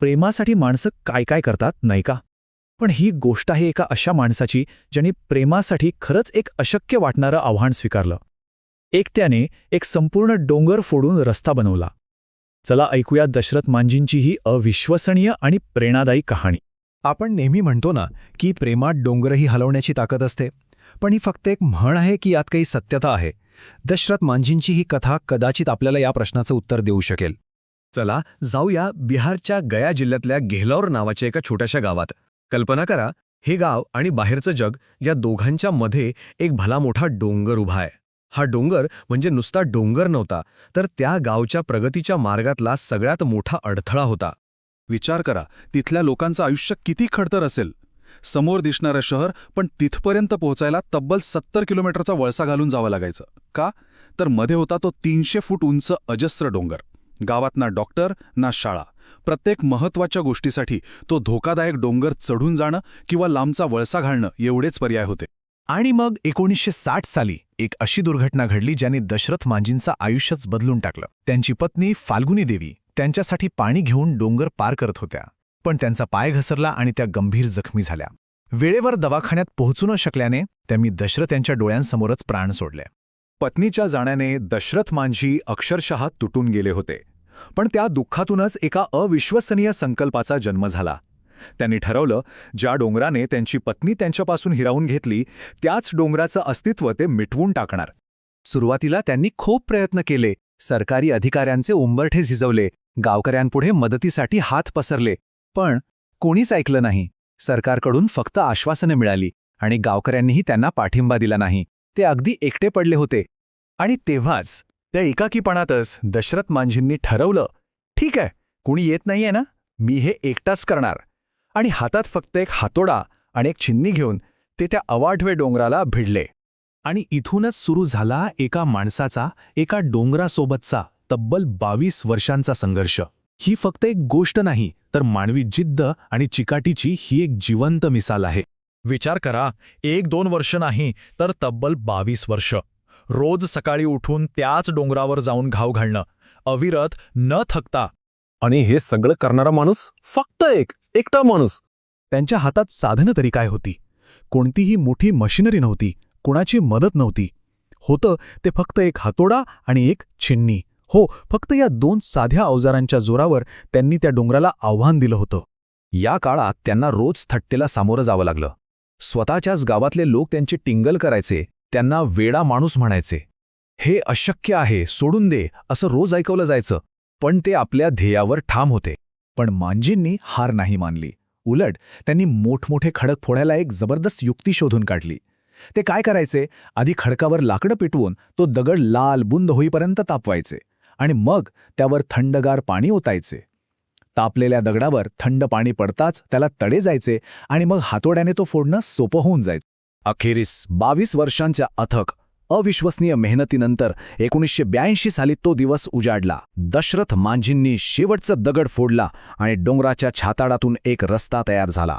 प्रेमासाठी माणसं काय काय करतात नाही का? पण ही गोष्ट आहे एका अशा माणसाची ज्याने प्रेमासाठी खरंच एक अशक्य वाटणारं आव्हान स्वीकारलं. एकट्याने एक संपूर्ण डोंगर फोडून रस्ता बनवला. चला ऐकूया दशरथ मांजींची ही अविश्वसनीय आणि प्रेरणादायी कहाणी. आपण नेहमी म्हणतो ना की प्रेमात डोंगरही हलवण्याची ताकद असते. पण ही फक्त एक म्हण आहे की यात काही सत्यता आहे. दशरथ मांझींची ही कथा कदाचित आपल्याला या प्रश्नाचं उत्तर देऊ शकेल. चला जाऊया बिहारच्या गया जिल्ह्यातल्या गेहलौर नावाच्या एका छोट्याशा गावात. कल्पना करा हे गाव आणि बाहेरचं जग या दोघांच्या मध्ये एक भला मोठा डोंगर उभा आहे. हा डोंगर म्हणजे नुसता डोंगर नव्हता तर त्या गावच्या प्रगतीच्या मार्गातला सगळ्यात मोठा अडथळा होता. विचार करा तिथल्या लोकांचं आयुष्य किती खडतर असेल? समोर दिसणारं शहर पण तिथपर्यंत पोहोचायला तब्बल सत्तर किलोमीटरचा वळसा घालून जावं लागायचं. का? तर मध्ये होता तो तीनशे फूट उंच अजस्र डोंगर. गावात ना डॉक्टर ना शाळा. प्रत्येक महत्त्वाच्या गोष्टीसाठी तो धोकादायक डोंगर चढून जाणं किंवा लांबचा वळसा घालणं एवढेच पर्याय होते. आणि मग एकोणीसशे साठ साली एक अशी दुर्घटना घडली ज्याने दशरथ मांजींचं आयुष्यच बदलून टाकलं. त्यांची पत्नी फाल्गुनी देवी त्यांच्यासाठी पाणी घेऊन डोंगर पार करत होत्या पण त्यांचा पाय घसरला आणि त्या गंभीर जखमी झाल्या. वेळेवर दवाखान्यात पोहोचू न शकल्याने त्यांनी दशरथ यांच्या डोळ्यांसमोरच प्राण सोडले. पत्नीच्या जाण्याने दशरथ मांझी अक्षरशः तुटून गेले होते. पण त्या दुःखातूनच एका अविश्वसनीय संकल्पाचा जन्म झाला. त्यांनी ठरवलं ज्या डोंगराने त्यांची पत्नी त्यांच्यापासून हिरावून घेतली त्याच डोंगराचं अस्तित्व ते मिटवून टाकणार. सुरुवातीला त्यांनी खूप प्रयत्न केले. सरकारी अधिकाऱ्यांचे उंबरठे झिजवले. गावकऱ्यांपुढे मदतीसाठी हात पसरले. पण कोणीच ऐकलं नाही. सरकारकडून फक्त आश्वासनं मिळाली आणि गावकऱ्यांनीही त्यांना पाठिंबा दिला नाही. ते अगदी एकटे पडले होते. आणि तेव्हाच त्या एकाकीपणातच दशरथ मांझींनी ठरवलं ठीक आहे कुणी येत नाहीये ना? मी हे एकटाच करणार. आणि हातात फक्त एक हातोडा आणि एक छिन्नी घेऊन ते त्या अवाढवे डोंगराला भिडले. आणि इथूनच सुरू झाला एका माणसाचा एका डोंगरासोबतचा तब्बल बावीस वर्षांचा संघर्ष. ही फक्त एक गोष्ट नाही तर मानवी जिद्द आणि चिकाटीची ही एक जिवंत मिसाल आहे. विचार करा एक दोन वर्ष नाही तर तब्बल बावीस वर्ष. रोज सकाळी उठून त्याच डोंगरावर जाऊन घाव घालणं. अविरत न थकता. आणि हे सगळं करणारा माणूस फक्त एक एकटा माणूस. त्यांच्या हातात साधनं तरी काय होती? कोणतीही मोठी मशिनरी नव्हती कुणाची मदत नव्हती. होतं ते फक्त एक हातोडा आणि एक छिन्नी. हो फक्त या दोन साध्या अवजारांच्या जोरावर त्यांनी त्या डोंगराला आव्हान दिलं होतं. या काळात त्यांना रोज थट्टेला सामोरं जावं लागलं. स्वतःच्याच गावातले लोक त्यांची टिंगल करायचे त्यांना वेडा माणूस म्हणायचे. हे अशक्य आहे सोडून दे असं रोज ऐकवलं जायचं पण ते आपल्या ध्येयावर ठाम होते. पण मांजींनी हार नाही मानली. उलट त्यांनी मोठमोठे खडक फोडायला एक जबरदस्त युक्ती शोधून काढली. ते काय करायचे? आधी खडकावर लाकडं पेटवून तो दगड लाल बुंद होईपर्यंत तापवायचे आणि मग त्यावर थंडगार पाणी ओतायचे. तापलेल्या दगडावर थंड पाणी पडताच त्याला तडे जायचे आणि मग हातोड्याने तो फोडणं सोपं होऊन जायचं. अखेरीस बावीस वर्षांच्या अथक अविश्वसनीय मेहनतीनंतर एकोणीसशे ब्याऐंशी साली तो दिवस उजाडला. दशरथ मांझींनी शेवटचं दगड फोडला आणि डोंगराच्या छाताडातून एक रस्ता तयार झाला.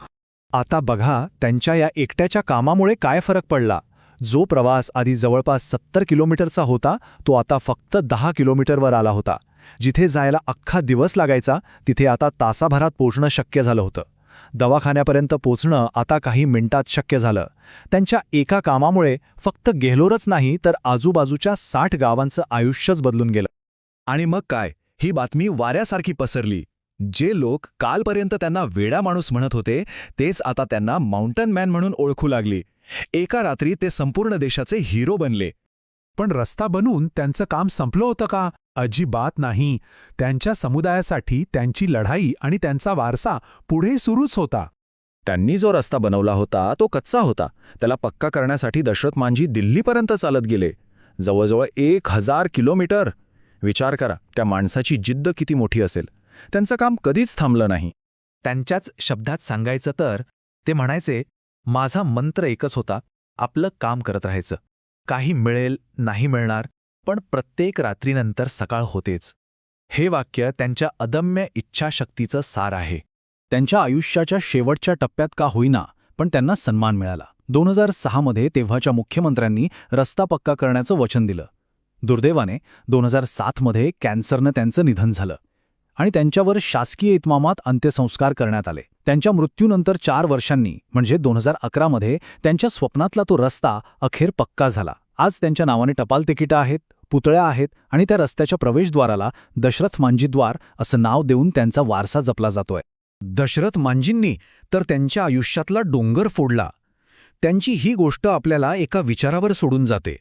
आता बघा त्यांच्या या एकट्याच्या कामामुळे काय फरक पडला. जो प्रवास आधी जवळपास सत्तर किलोमीटरचा होता तो आता फक्त दहा किलोमीटरवर आला होता. जिथे जायला अख्खा दिवस लागायचा तिथे आता तासाभरात पोचणं शक्य झालं होतं. दवाखान्यापर्यंत पोचणं आता काही मिनिटात शक्य झालं. त्यांच्या एका कामामुळे फक्त गेहलोरच नाही तर आजूबाजूच्या साठ गावांचं आयुष्यच बदलून गेलं. आणि मग काय? ही बातमी वाऱ्यासारखी पसरली. जे लोक कालपर्यंत त्यांना वेडा माणूस म्हणत होते तेच आता त्यांना माउंटन मॅन म्हणून ओळखू लागली. एका रात्री ते संपूर्ण देशाचे हिरो बनले. पण रस्ता बनवून त्यांचं काम संपलं होतं का? अजिबात नाही. त्यांच्या समुदायासाठी त्यांची लढाई आणि त्यांचा वारसा पुढे सुरूच होता. त्यांनी जो रस्ता बनवला होता तो कच्चा होता. त्याला पक्का करण्यासाठी दशरथ मांझी दिल्लीपर्यंत चालत गेले. जवळजवळ एक हजार किलोमीटर. विचार करा त्या माणसाची जिद्द किती मोठी असेल. त्यांचं काम कधीच थांबलं नाही. त्यांच्याच शब्दात सांगायचं तर ते म्हणायचे माझा मंत्र एकच होता आपलं काम करत राहायचं. काही मिळेल नाही मिळणार पण प्रत्येक रात्रीनंतर सकाळ होतेच. हे वाक्य त्यांच्या अदम्य इच्छाशक्तीचं सार आहे. त्यांच्या आयुष्याच्या शेवटच्या टप्प्यात का होईना पण त्यांना सन्मान मिळाला. दोन हजार सहामध्ये तेव्हाच्या मुख्यमंत्र्यांनी रस्ता पक्का करण्याचं वचन दिलं. दुर्दैवाने दोन हजार सातमध्ये कॅन्सरनं त्यांचं निधन झालं. आणि त्यांच्यावर शासकीय इतमामात अंत्यसंस्कार करण्यात आले. त्यांच्या मृत्यूनंतर चार वर्षांनी म्हणजे दोन हजार अकरामध्ये त्यांच्या स्वप्नातला तो रस्ता अखेर पक्का झाला. आज त्यांच्या नावाने टपाल तिकिटं आहेत पुतळ्या आहेत आणि त्या रस्त्याच्या प्रवेशद्वाराला दशरथ मांजीद्वार असं नाव देऊन त्यांचा वारसा जपला जातोय. दशरथ मांजींनी तर त्यांच्या आयुष्यातला डोंगर फोडला. त्यांची ही गोष्ट आपल्याला एका विचारावर सोडून जाते.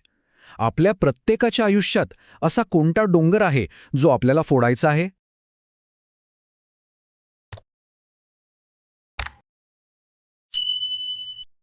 आपल्या प्रत्येकाच्या आयुष्यात असा कोणता डोंगर आहे जो आपल्याला फोडायचा आहे?